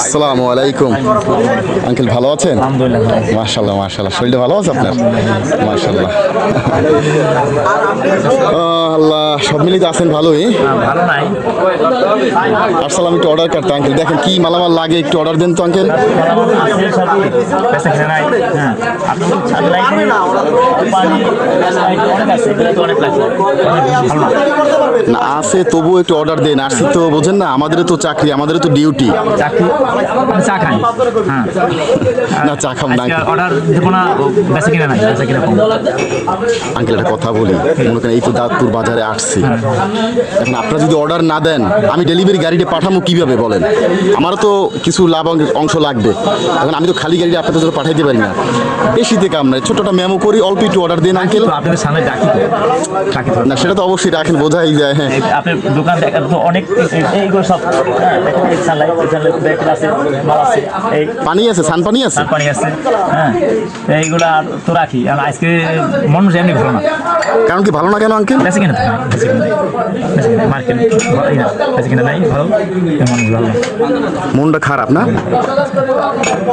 আসসালামু আলাইকুম। আঙ্কেল ভালো আছেন? মাশাল্লাহ মাশাল্লাহ শরীরটা ভালো আছে আপনার? মাশাল্লাহ আল্লাহ সব মিলিয়ে তো আছেন ভালোই। আসসালাম একটু অর্ডার করতে আঙ্কেল। দেখেন কি মালামাল লাগে একটু অর্ডার দেন তো আঙ্কেল। হ্যাঁ না আছে তবু একটু অর্ডার দেন। আসছি তো বোঝেন না আমাদের তো চাকরি আমাদের তো ডিউটি চাকরি চা খাই। হ্যাঁ। না চা খাম না। অর্ডার দেবো না বেচা কিনা নাই বেচা কিনা আঙ্কেল একটা কথা বলি। মনে করেন এই তো দাঁতপুর বাজারে আসছি। এখন আপনারা যদি অর্ডার না দেন আমি ডেলিভারি গাড়িটা পাঠাবো কীভাবে বলেন? আমারও তো কিছু লাভ অংশ লাগবে। এখন আমি তো খালি গাড়িটা আপনাদের জন্য পাঠাইতে পারি না। বেশিতে কাম নাই ছোটটা মেমো করি অল্প একটু অর্ডার দিন আঙ্কেল আপনার সামনে ডাকি তো। ডাকি না সেটা তো অবশ্যই রাখেন বোঝাই যায় হ্যাঁ। এই আপনার দোকান দেখেন তো অনেক এই- এইগুলো সব হ্যাঁ পানি আছে সান পানি আছে? পানি আছে হ্যাঁ এইগুলা তো রাখি আর আজকে মানুষ এমনি ভালো না। কারণ কি ভালো না কেন আঙ্কেল বেশি কিনা নাই বেশি কিনা নাই বেশি কিনা মার্কেট বেশি কিনা নাই ভালো ভালো? মনটা খারাপ না?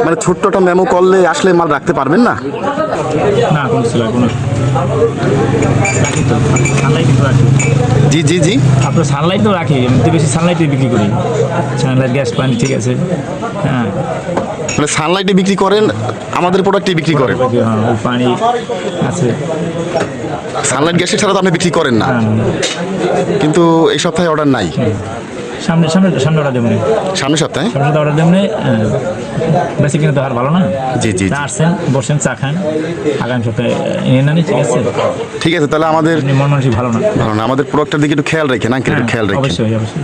মানে ছোট্টটা মেমো করলে আসলে মাল রাখতে পারবেন না? না কোনো ছিল কোনো রাখি তো কিন্তু রাখি জি জি জি। আপনার সানলাইট তো রাখি এমনি বেশি সানলাইটে বিক্রি করি। সানলাইট গ্যাস পানি ঠিক আছে। হ্যাঁ। মানে সানলাইটে বিক্রি করেন আমাদের প্রোডাক্টে বিক্রি করেন। হ্যাঁ পানি আছে। সানলাইট গ্যাসের ছাড়া তো আপনি বিক্রি করেন না। হ্যাঁ। কিন্তু এই সপ্তাহে অর্ডার নাই। সামনে সামনে সামনে অর্ডার দেবেন সামনের সপ্তাহে? সামনে তো অর্ডার দেবেন বেশি কিনে তো আর ভালো না। জি, জি, আসছেন বসেন চা খান। আগামী সপ্তাহে এনে না ঠিক আছে? ঠিক আছে তাহলে আমাদের মন মানসিক ভালো না। ভালো না আমাদের প্রোডাক্টের দিকে একটু খেয়াল রাখেন আঙ্কেল একটু খেয়াল রাখেন। হ্যাঁ, অবশ্যই অবশ্যই।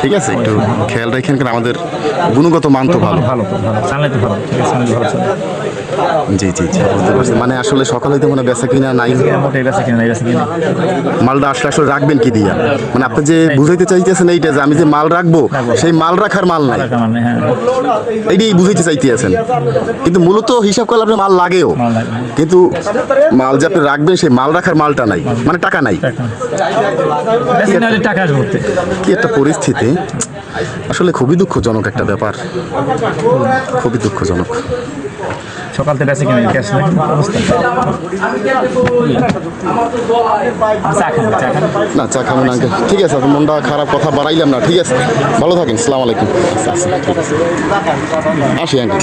ঠিক আছে একটু খেয়াল রাখেন কারণ আমাদের গুণগত মান তো ভালো। ভালো ভালো চালাইতে ভালো ঠিক আছে ভালো জি জি জি বুঝতে পারছি। মানে আসলে সকালে তো মানে বেচা কিনা নাই। বেশি কিনে নাই বেশি কিনে মালটা আসলে আসলে রাখবেন কি দিয়া? মানে আপনি যে বুঝাইতে চাইতেছেন এইটা যে আমি যে মাল রাখব সেই মাল রাখার মাল নাই। হ্যাঁ। এইটাই বুঝাইতে চাইতেছেন কিন্তু মূলত হিসাব করলে আপনার মাল লাগেও। কিন্তু মাল যে আপনি রাখবেন সেই মাল রাখার মালটা নাই। মানে টাকা নাই। কি একটা পরিস্থিতি। আসলে খুবই দুঃখজনক একটা ব্যাপার। খুবই দুঃখজনক। সকাল থেকে বেশি কিনে চা খান। না চা খাবেন আঙ্কেল। ঠিক আছে মনটা খারাপ কথা বাড়াইলাম না। ঠিক আছে। ভালো থাকেন সালাম আলাইকুম। আসি আঙ্কেল